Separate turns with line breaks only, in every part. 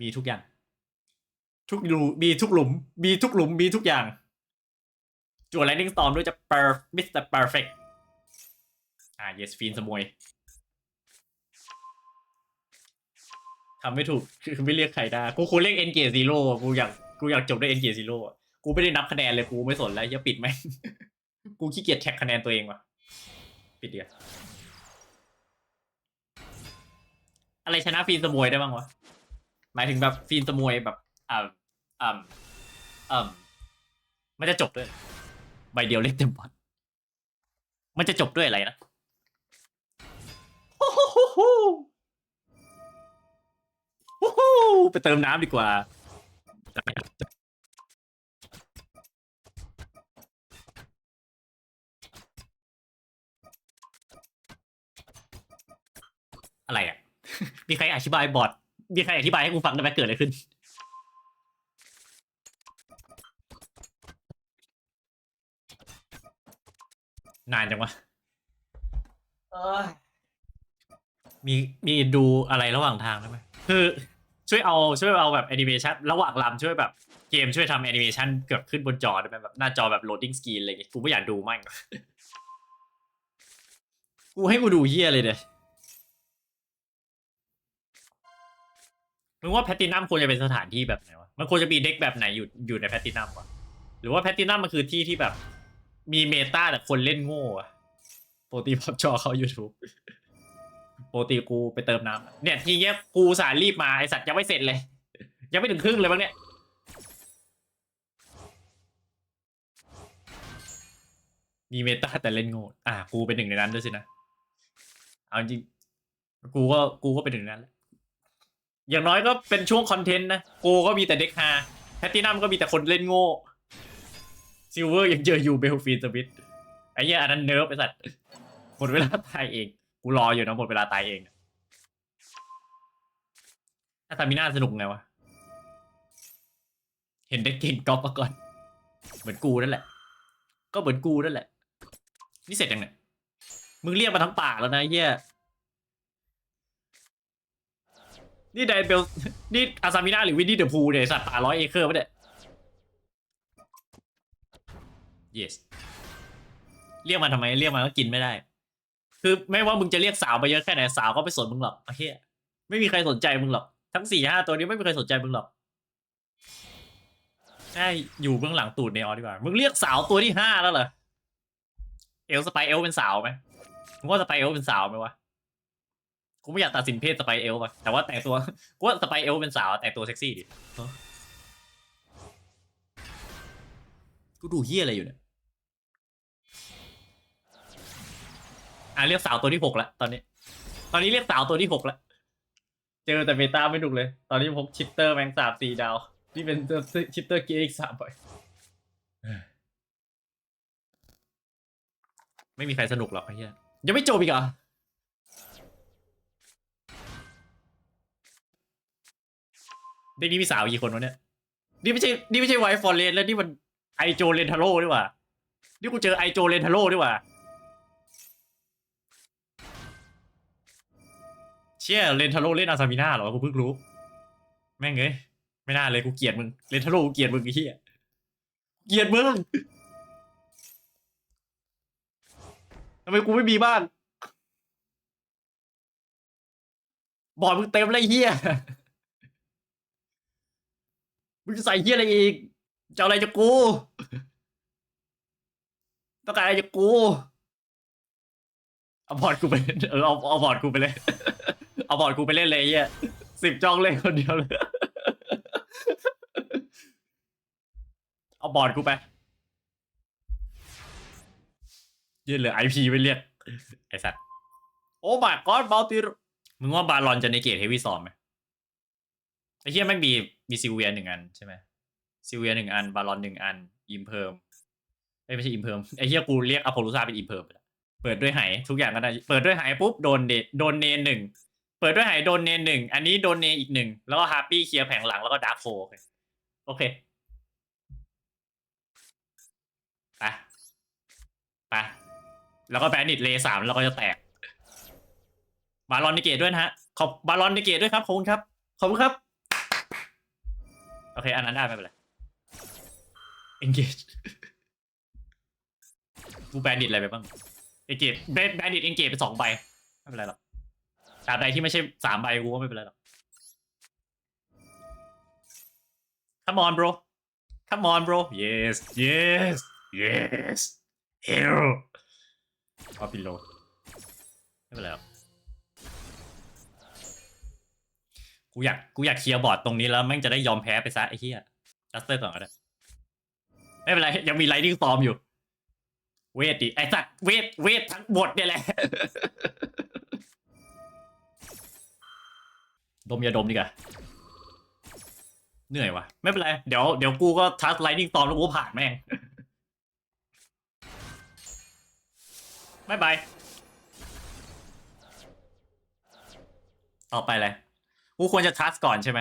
มีทุกอย่าง ทุกรูมีทุกหลุม มีทุกหลุมมีทุกอย่างจวดไลนิ่งสตอมด้วยจะ per Mr. Perfect อ่า yes ฟีนสมวยทำไม่ถูกคือไม่เรียกใครได้กูควรเรียก n g zero อะกูอยากกูอยากจบด้วย n g zero อะกูไม่ได้นับคะแนนเลยกูไม่สนแล้วอย่าปิดไหมงกูขี้เกียจแท็กคะแนนตัวเองว่ะปิดเดียวอะไรชนะฟีนสมวยได้บ้างวะ หมายถึงแบบฟีนสมวยแบบอ่าอ่าอ่ามันจะจบด้วย ใบเดียวเล็กเต็มบอลมันจะจบด้วยอะไรนะโอ้โหไปเติมน้ำดีกว่า อะไรอะ มีใครอธิบายบอร์ด มีใครอธิบายให้กูฟังได้ไหมเกิดอะไรขึ้น นานจังวะมีมีดูอะไรระหว่างทางได้ไหมคือช่วยเอาช่วยเอาแบบแอนิเมชันระหว่างลำช่วยแบบเกมช่วยทำแอนิเมชันเกือบขึ้นบนจอได้ไหมแบบหน้าจอแบบโหลดดิ้งสกรีนอะไรอย่างเงี้ยกูไม่อยากดูมั่งกูให้กูดูเฮียเลยเดย มึงว่าแพตตินัมควรจะเป็นสถานที่แบบไหนวะ มันควรจะมีเด็กแบบไหนอยู่อยู่ในแพตตินัมวะ หรือว่าแพตตินัมมันคือที่ที่แบบ มีเมตาแต่คนเล่นโง่อะปกติพับจอเขา YouTube ปกติกูไปเติมน้ำเนี่ยทีเนี้ยกูสารรีบมาไอสัตว์ยังไม่เสร็จเลย ยังไม่ถึงครึ่งเลยบ้างเนี่ยมีเมตาแต่เล่นโง่อะกูเป็นหนึ่งในนั้นด้วยสินะ เอาจริง กูก็กูก็เป็นหนึ่งในนั้นแหละ อย่างน้อยก็เป็นช่วงคอนเทนต์นะกูก็มีแต่เด็กฮาแพตตินัมก็มีแต่คนเล่นโง่ซิลเวอร์ยังเจออยู่เบลฟีนสวิตไอ้เหี้ยอันนั้นเนิร์ฟไอ้สัตว์หมดเวลาตายเอง กูรออยู่นะหมดเวลาตายเองถ้าทามิน่าสนุกไงวะ เห็นเด็กเก่งก๊อปมาก่อน เหมือนกูนั่นแหละ ก็เหมือนกูนั่นแหละ นี่เสร็จยังเนี่ยมึงเรียกมาทั้งปากแล้วนะไอ้เหี้ย นี่ไดเบล นี่อาซามิน่าหรือวินนี่เดอะพูเนี่ยสัตว์ป่าร้อยเอเคอร์ปะเนี่ย yes เรียกมาทำไม เรียกมาก็กินไม่ได้ คือไม่ว่ามึงจะเรียกสาวไปเยอะแค่ไหนสาวก็ไม่สนมึงหรอกไอ้เหี้ยไม่มีใครสนใจมึงหรอก ทั้งสี่ห้าตัวนี้ไม่มีใครสนใจมึงหรอกใช่อยู่เบื้องหลังตูดเนออดีกว่า มึงเรียกสาวตัวที่ห้าแล้วเหรอ เอลสไปเอลเป็นสาวไหมมึงว่าสไปเอลเป็นสาวไหมวะ กูไม่อยากตัดสินเพศสไปเอลป่ะแต่ว่าแต่งตัวกูว่าสไปเอลเป็นสาวแต่งตัวเซ็กซี่ดิกูดูเฮี้ยอะไรอยู่เนี่ยอะเรียกสาวตัวที่หกล้วตอนนี้ ตอนนี้เรียกสาวตัวที่หกล้วเจอแต่เมตาไม่ดุเลย ตอนนี้พกชิปเตอร์แมงสาบสี่ดาวที่เป็นชิปเตอร์เกียร์อีกสามไปไม่มีใครสนุกหรอกไอ้เหี้ยยังไม่จบอีกเหรอ เด็กนี้มีสาวกี่คนวะเนี่ย นี่ไม่ใช่ นี่ไม่ใช่ไวฟอร์เรนแล้วนี่มันไอโจเรนทาโร่ดีกว่า นี่กูเจอไอโจเรนทาโร่ดีกว่า เชี่ยเรนทาโร่เล่นอาซามิน่าเหรอ กูเพิ่งรู้ แม่งเอ้ย ไม่น่าเลยกูเกลียดมึงเรนทาโร่กูเกลียดมึงไอ้เหี้ย เกลียดมึงทำไมกูไม่มีบ้านบอดมึงเต็มเลยเหี้ย มึงจะใส่เฮียอะไรอีกจะออะไรจากกูต้องการอะไรจากกูเอาบอร์ดกูไปเออเอาเอาบอร์ดกูไปเลยเอาบอร์ดกูไปเล่นเลยเฮียสิบจ้องเล่นคนเดียวเลยเอาบอร์ดกูไปยืนเหลือไอพีไปเรียก ไอสัตว์ โอ้บาก้อนบาติมึงว่าบาลอนจะในเกตเฮฟวี่ซอมไหมไอ้เฮียแม่งมี มีซิลเวียหนึ่งอันใช่ไหมซิลเวียหนึ่งอันบาลอนหนึ่งอัน อิมเพิร์มไม่ใช่อิมเพิร์มไอ้เฮียกูเรียกอโพลูซาเป็นอิมเพิร์มไปล้วเปิดด้วยไหทุกอย่างก็ได้ เปิดด้วยไหปุ๊บโดนเดโดนเนนหนึ่งเปิดด้วยไหโดนเนนหนึ่งอันนี้โดนเนนอีกหนึ่งแล้วก็ฮาร์ปี้เคลียร์แผงหลังแล้วก็ดาร์คโฟโอเคไปไปแล้วก็แบนนิตเลสามแล้วก็จะแตกบาลอนนิเกตด้วยนะฮะขอบบาลอนนิเกตด้วยครับขอบคุณครับขอบคุณครับ อเค อันนั้นได้ไม่เป็นไร engage กูแบนดิตอะไรไปบ้าง engage แบนแบนดิต engage ไปสองใบ ไม่เป็นไรหรอกตราบใดที่ไม่ใช่สามใบกูก็ไม่เป็นไรหรอก come on bro come on bro yes yes yes ew พอปิโลไม่เป็นไรหรอก กูอยากกูอยากเคลียร์บอร์ดตรงนี้แล้วแม่งจะได้ยอมแพ้ไปซะไอ้เหี้ยจัสเตอร์ก่อนก็ได้ไม่เป็นไร ยังมีไลดิ้งฟอร์มอยู่ เวทดิไอ้สัตว์เวทเวททั้งบทเนี่ยแหละ ดมยาดมดีกว่าเหนื่อยวะไม่เป็นไร เดี๋ยวเดี๋ยวกูก็ทัสไลดิ้งฟอร์มแล้วกูผ่านแม่งบายบายต่อไปเลย กูควรจะทัสก่อนใช่ไหม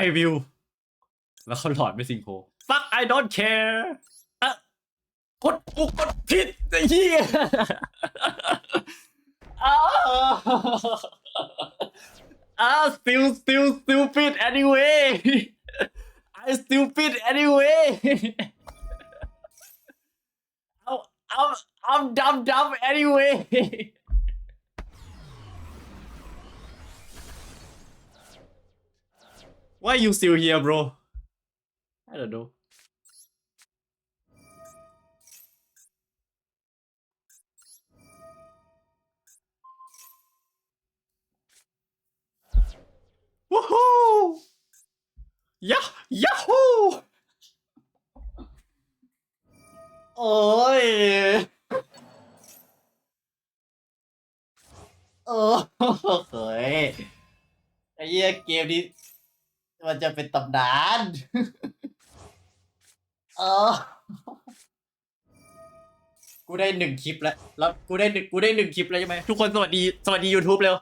I will แล้วเขาหลอดไม่ซิงโค fuck I don't care อะกดกูกดผิดไอ้เหี้ยอ้าวอ้าว still still stupid anyway I stupid anyway. I'm, I'm, I'm dumb dumb anyway. Why you still here, bro? I don't know. Woohoo! Yeah, Yahoo! โอ้ย โอ้เฮ้ยไอ้เหี้ยเกมนี้มันจะเป็นตำนานเออกูได้หนึ่งคลิปแล้ว แล้วกูได้หนึ่งกูได้หนึ่งคลิปแล้วใช่ไหมทุกคนสวัสดี สวัสดี YouTube เร็ว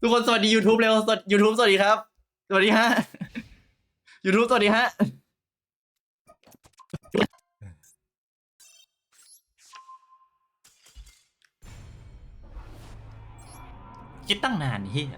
ทุกคนสวัสดี YouTube เร็วสวัสดี YouTube สวัสดีครับ สวัสดีฮะ YouTube สวัสดีฮะ คิดตั้งนานเฮีย